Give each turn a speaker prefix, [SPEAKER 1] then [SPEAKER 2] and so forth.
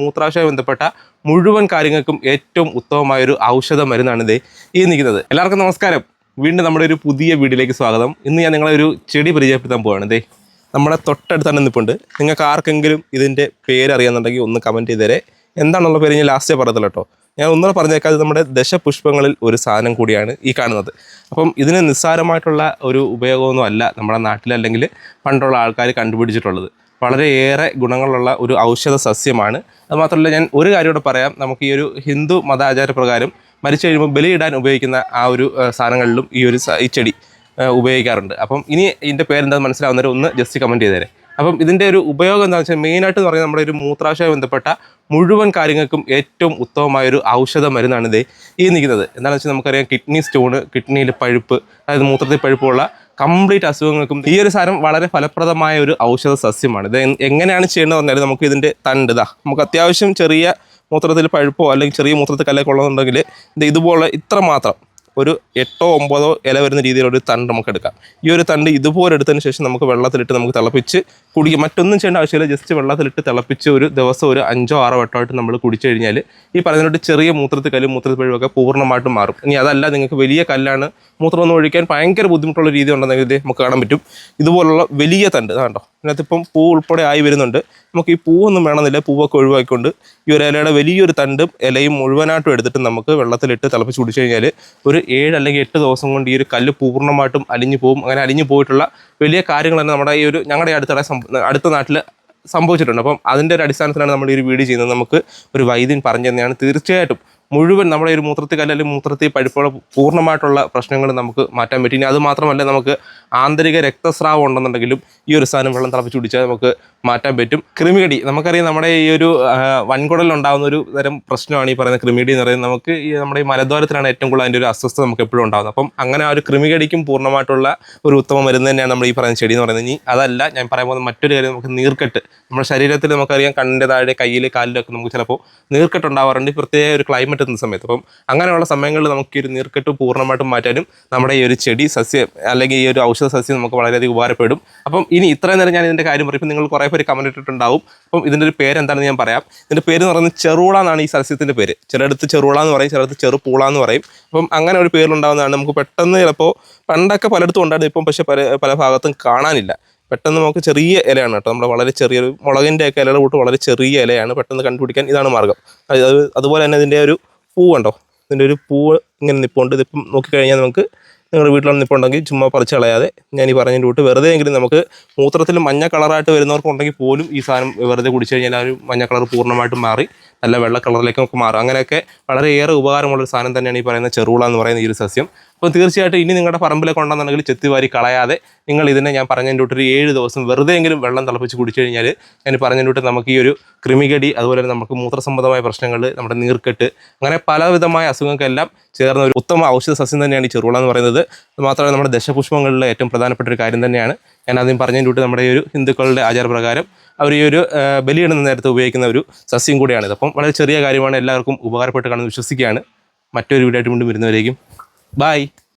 [SPEAKER 1] മൂത്രാശയമായി ബന്ധപ്പെട്ട മുഴുവൻ കാര്യങ്ങൾക്കും ഏറ്റവും ഉത്തമമായ ഒരു ഔഷധ മരുന്നാണ് ഇത് ഈ നിൽക്കുന്നത്. എല്ലാവർക്കും നമസ്കാരം. വീണ്ടും നമ്മുടെ ഒരു പുതിയ വീഡിയോയിലേക്ക് സ്വാഗതം. ഇന്ന് ഞാൻ നിങ്ങളെ ഒരു ചെടി പരിചയപ്പെടുത്താൻ പോവാണ് ദേ. നമ്മുടെ തൊട്ടടുത്താണ് നിൽപ്പുണ്ട്. നിങ്ങൾക്ക് ആർക്കെങ്കിലും ഇതിന്റെ പേര് അറിയാന്നുണ്ടെങ്കിൽ ഒന്ന് കമന്റ് ചെയ്തേരെ. എന്താണെന്നുള്ള പേര് ഞാൻ ലാസ്റ്റ് പറയത്തില്ല കേട്ടോ. ഞാൻ ഒന്നുകൂടെ പറഞ്ഞേക്കാം ഇത് നമ്മുടെ ദശപുഷ്പങ്ങളിൽ ഒരു സാധനം കൂടിയാണ് ഈ കാണുന്നത്. അപ്പം ഇതിന് നിസ്സാരമായിട്ടുള്ള ഒരു ഉപയോഗമൊന്നും അല്ല നമ്മുടെ നാട്ടിൽ അല്ലെങ്കിൽ പണ്ടുള്ള ആൾക്കാർ കണ്ടുപിടിച്ചിട്ടുള്ളത്. വളരെയേറെ ഗുണങ്ങളുള്ള ഒരു ഔഷധ സസ്യമാണ് അതുമാത്രമല്ല ഞാൻ ഒരു കാര്യം കൂടെ പറയാം. നമുക്ക് ഈ ഒരു ഹിന്ദു മതാചാരപ്രകാരം മരിച്ചു കഴിയുമ്പോൾ ബലിയിടാൻ ഉപയോഗിക്കുന്ന ആ ഒരു സാധനങ്ങളിലും ഈ ഒരു ഈ ചെടി ഉപയോഗിക്കാറുണ്ട്. അപ്പം ഇനി ഇതിന്റെ പേരെന്താണെന്ന് മനസ്സിലാവുന്നവരെ ഒന്ന് ജസ്റ്റ് കമന്റ് ചെയ്തേരെ അപ്പം ഇതിന്റെ ഒരു ഉപയോഗം എന്താണെന്ന് വെച്ചാൽ മെയിനായിട്ട് എന്ന് പറയുന്നത് നമ്മുടെ ഒരു മൂത്രാശയ ബന്ധപ്പെട്ട മുഴുവൻ കാര്യങ്ങൾക്കും ഏറ്റവും ഉത്തമമായ ഒരു ഔഷധ മരുന്നാണ് ഇത്. ഈ നിൽക്കുന്നത്. എന്താണെന്ന് വെച്ചാൽ നമുക്കറിയാം കിഡ്നി സ്റ്റോണ് കിഡ്നിയിൽ പഴുപ്പ് അതായത് മൂത്രത്തിൽ പഴുപ്പുള്ള കംപ്ലീറ്റ് അസുഖങ്ങൾക്കും ഈ ഒരു സാധനം വളരെ ഫലപ്രദമായ ഒരു ഔഷധ സസ്യമാണ്. ഇത് എങ്ങനെയാണ് ചെയ്യേണ്ടത് പറഞ്ഞാൽ നമുക്ക് ഇതിന്റെ തണ്ട് ഇതാ നമുക്ക് അത്യാവശ്യം ചെറിയ മൂത്രത്തിൽ പഴുപ്പോ അല്ലെങ്കിൽ ചെറിയ മൂത്രത്തിൽ കല്ലൊക്കെ ഉള്ളതെന്നുണ്ടെങ്കിൽ ഇത് ഇതുപോലെ ഇത്ര മാത്രം ഒരു എട്ടോ ഒമ്പതോ ഇല വരുന്ന രീതിയിലൊരു തണ്ട് നമുക്ക് എടുക്കാം ഈ ഒരു തണ്ട് ഇതുപോലെ എടുത്തതിന് ശേഷം നമുക്ക് വെള്ളത്തിലിട്ട് നമുക്ക് തിളപ്പിച്ച് കുടിക്കുക മറ്റൊന്നും ചെയ്യേണ്ട ആവശ്യമില്ല. ജസ്റ്റ് വെള്ളത്തിലിട്ട് തിളപ്പിച്ച് ഒരു ദിവസം ഒരു അഞ്ചോ ആറോ വട്ടമായിട്ട് നമ്മൾ കുടിച്ചു കഴിഞ്ഞാൽ ഈ പറഞ്ഞിട്ട് ചെറിയ മൂത്രത്തിൽ കല്ലും മൂത്രത്തിൽ പഴുവൊക്കെ പൂർണമായിട്ടും മാറും. ഇനി അതല്ല നിങ്ങൾക്ക് വലിയ കല്ലാണ് മൂത്രം ഒന്നും ഒഴിക്കാൻ ഭയങ്കര ബുദ്ധിമുട്ടുള്ള രീതി ഉണ്ടെന്നെങ്കിൽ നമുക്ക് കാണാൻ പറ്റും. ഇതുപോലുള്ള വലിയ തണ്ട് കണ്ടോ ഇതിനകത്ത് ഇപ്പം പൂ ഉൾപ്പെടെ ആയി വരുന്നുണ്ട്. നമുക്ക് ഈ പൂവൊന്നും വേണമെന്നില്ല. പൂവൊക്കെ ഒഴിവാക്കിക്കൊണ്ട് ഈ ഒരു ഇലയുടെ വലിയൊരു തണ്ടും ഇലയും മുഴുവനായിട്ടും എടുത്തിട്ട് നമുക്ക് വെള്ളത്തിലിട്ട് തിളപ്പിച്ച് കുടിച്ചു കഴിഞ്ഞാൽ ഒരു ഏഴ് അല്ലെങ്കിൽ എട്ട് ദിവസം കൊണ്ട് ഈ ഒരു കല്ല് പൂർണമായിട്ടും അലിഞ്ഞു പോകും. അങ്ങനെ അലിഞ്ഞു പോയിട്ടുള്ള വലിയ കാര്യങ്ങൾ തന്നെ നമ്മുടെ ഈ ഒരു ഞങ്ങളുടെ അടുത്ത അടുത്ത നാട്ടിൽ സംഭവിച്ചിട്ടുണ്ട്. അപ്പം അതിന്റെ ഒരു അടിസ്ഥാനത്തിലാണ് നമ്മൾ ഈ ഒരു വീഡിയോ ചെയ്യുന്നത്. നമുക്ക് ഒരു വൈദ്യൻ പറഞ്ഞു തന്നെയാണ്. തീർച്ചയായിട്ടും മുഴുവൻ നമ്മുടെ ഒരു മൂത്രത്തിൽ കല്ലെങ്കിൽ മൂത്രത്തിൽ പഴുപ്പുള്ള പൂർണമായിട്ടുള്ള പ്രശ്നങ്ങൾ നമുക്ക് മാറ്റാൻ പറ്റും. ഇനി അത് മാത്രമല്ല നമുക്ക് ആന്തരിക രക്തസ്രാവം ഉണ്ടെന്നുണ്ടെങ്കിലും ഈ ഒരു സാധനം വെള്ളം തിളപ്പിച്ച് കുടിച്ചാൽ നമുക്ക് മാറ്റാൻ പറ്റും. ക്രിമികടി നമുക്കറിയാം നമ്മുടെ ഈ ഒരു വൻകുടലുണ്ടാകുന്ന ഒരു തരം പ്രശ്നമാണ് ഈ പറയുന്ന ക്രിമികടി എന്ന് പറയുന്നത്. നമുക്ക് ഈ നമ്മുടെ ഈ മലദ്വാരത്തിലാണ് ഏറ്റവും കൂടുതൽ അതിന്റെ ഒരു അസ്വസ്ഥത നമുക്ക് എപ്പോഴും ഉണ്ടാകുന്നത്. അപ്പം അങ്ങനെ ആ ഒരു ക്രിമികടിക്കും പൂർണമായിട്ടുള്ള ഒരു ഉത്തമ മരുന്ന് തന്നെയാണ് നമ്മൾ ഈ പറയുന്ന ചെടി എന്ന് പറയുന്നത്. ഇനി അതല്ല ഞാൻ പറയാൻ പോകുന്ന മറ്റൊരു കാര്യം നമുക്ക് നീർക്കെട്ട്. നമ്മുടെ ശരീരത്തിൽ നമുക്കറിയാം കണ്ണിന്റെ താഴെ കയ്യിൽ കാലിലൊക്കെ നമുക്ക് ചിലപ്പോൾ നീർക്കെട്ട് ഉണ്ടാവാറുണ്ട്. പ്രത്യേക ഒരു ക്ലൈമറ്റ് എത്തുന്ന സമയത്ത്. അപ്പം അങ്ങനെയുള്ള സമയങ്ങളിൽ നമുക്ക് ഈ ഒരു നീർക്കെട്ട് പൂർണമായിട്ടും മാറ്റാനും നമ്മുടെ ഈ ഒരു ചെടി സസ്യം അല്ലെങ്കിൽ ഈ ഒരു ഔഷധ സസ്യം നമുക്ക് വളരെയധികം ഉപകാരപ്പെടും. അപ്പം ഇനി ഇത്രയും നേരം ഞാൻ ഇതിന്റെ കാര്യം പറയും. ഇപ്പം നിങ്ങൾ കുറേ പേര് കമന്റ് ഇട്ടിട്ടുണ്ടാവും. അപ്പം ഇതിന്റെ ഒരു പേര് എന്താണെന്ന് ഞാൻ പറയാം. ഇതിന്റെ പേര് എന്ന് പറയുന്നത് ചെറുള എന്നാണ് ഈ സസ്യത്തിന്റെ പേര്. ചിലയിടത്ത് ചെറുള എന്ന് പറയും ചിലയിടത്ത് ചെറുപൂള എന്ന് പറയും. അപ്പം അങ്ങനെ ഒരു പേരിലുണ്ടാകുന്നതാണ് നമുക്ക് പെട്ടെന്ന് ചിലപ്പോൾ പണ്ടൊക്കെ പലയിടത്തും ഉണ്ടായിരുന്നു. ഇപ്പം പക്ഷേ പല പല ഭാഗത്തും കാണാനില്ല. പെട്ടെന്ന് നമുക്ക് ചെറിയ ഇലയാണ് കേട്ടോ. നമ്മുടെ വളരെ ചെറിയൊരു മുളകിന്റെ ഒക്കെ ഇലയുടെ കൂട്ട് വളരെ ചെറിയ ഇലയാണ് പെട്ടെന്ന് കണ്ടുപിടിക്കാൻ ഇതാണ് മാർഗം അത് അത് അതുപോലെ തന്നെ ഇതിന്റെ ഒരു പൂ കണ്ടോ? ഇതിന്റെ ഒരു പൂ ഇങ്ങനെ നിൽപ്പുണ്ട് ഇതിപ്പം നോക്കിക്കഴിഞ്ഞാൽ നമുക്ക് നിങ്ങളുടെ വീട്ടിലാണ് നിൽപ്പുണ്ടെങ്കിൽ ചുമ്മാ പറിച്ച് കളയാതെ ഞാൻ ഈ പറഞ്ഞതിന്റെ കൂട്ട് വെറുതെ എങ്കിലും നമുക്ക് മൂത്രത്തിൽ മഞ്ഞ കളറായിട്ട് വരുന്നവർക്കുണ്ടെങ്കിൽ പോലും ഈ സാധനം വെറുതെ കുടിച്ചു കഴിഞ്ഞാൽ ആ ഒരു മഞ്ഞ കളർ പൂർണമായിട്ടും മാറി നല്ല വെള്ള കളറിലേക്ക് നമുക്ക് മാറും. അങ്ങനെയൊക്കെ വളരെയേറെ ഉപകാരമുള്ളൊരു സാധനം തന്നെയാണ് ഈ പറയുന്ന ചെറുവള എന്ന് പറയുന്ന ഈ ഒരു സസ്യം. അപ്പോൾ തീർച്ചയായിട്ടും ഇനി നിങ്ങളുടെ പറമ്പിലൊക്കെ ഉണ്ടെന്നുണ്ടെങ്കിൽ ചെത്തിവാരി കളയാതെ നിങ്ങൾ ഇതിനെ ഞാൻ പറഞ്ഞതിന്റെ ഒരു ഏഴ് ദിവസം വെറുതെ എങ്കിലും വെള്ളം തിളപ്പിച്ച് കുടിച്ചു കഴിഞ്ഞാൽ ഞാൻ പറഞ്ഞതിന്റെ നമുക്ക് ഈ ഒരു ക്രിമികടി അതുപോലെ തന്നെ നമുക്ക് മൂത്രസംബന്ധമായ പ്രശ്നങ്ങൾ നമ്മുടെ നീർക്കെട്ട് അങ്ങനെ പലവിധമായ അസുഖങ്ങൾക്കെല്ലാം ചേർന്ന ഒരു ഉത്തമ ഔഷധ സസ്യം തന്നെയാണ് ഈ ചെറുവള എന്ന് പറയുന്നത്. മാത്രമല്ല നമ്മുടെ ദശപുഷ്പങ്ങളിലെ ഏറ്റവും പ്രധാനപ്പെട്ട ഒരു കാര്യം തന്നെയാണ്. ഞാൻ ആദ്യം പറഞ്ഞതിന്റെ നമ്മുടെ ഈ ഒരു ഹിന്ദുക്കളുടെ ആചാരപ്രകാരം അവർ ഈ ഒരു ബലിയിടുന്ന നേരത്തെ ഉപയോഗിക്കുന്ന ഒരു സസ്യം കൂടിയാണിത്. അപ്പം വളരെ ചെറിയ കാര്യമാണ് എല്ലാവർക്കും ഉപകാരപ്പെട്ട് കാണുന്നത് വിശ്വസിക്കുകയാണ്. മറ്റൊരു വീടായിട്ട് വീണ്ടും വരുന്നവരേക്കും Bye.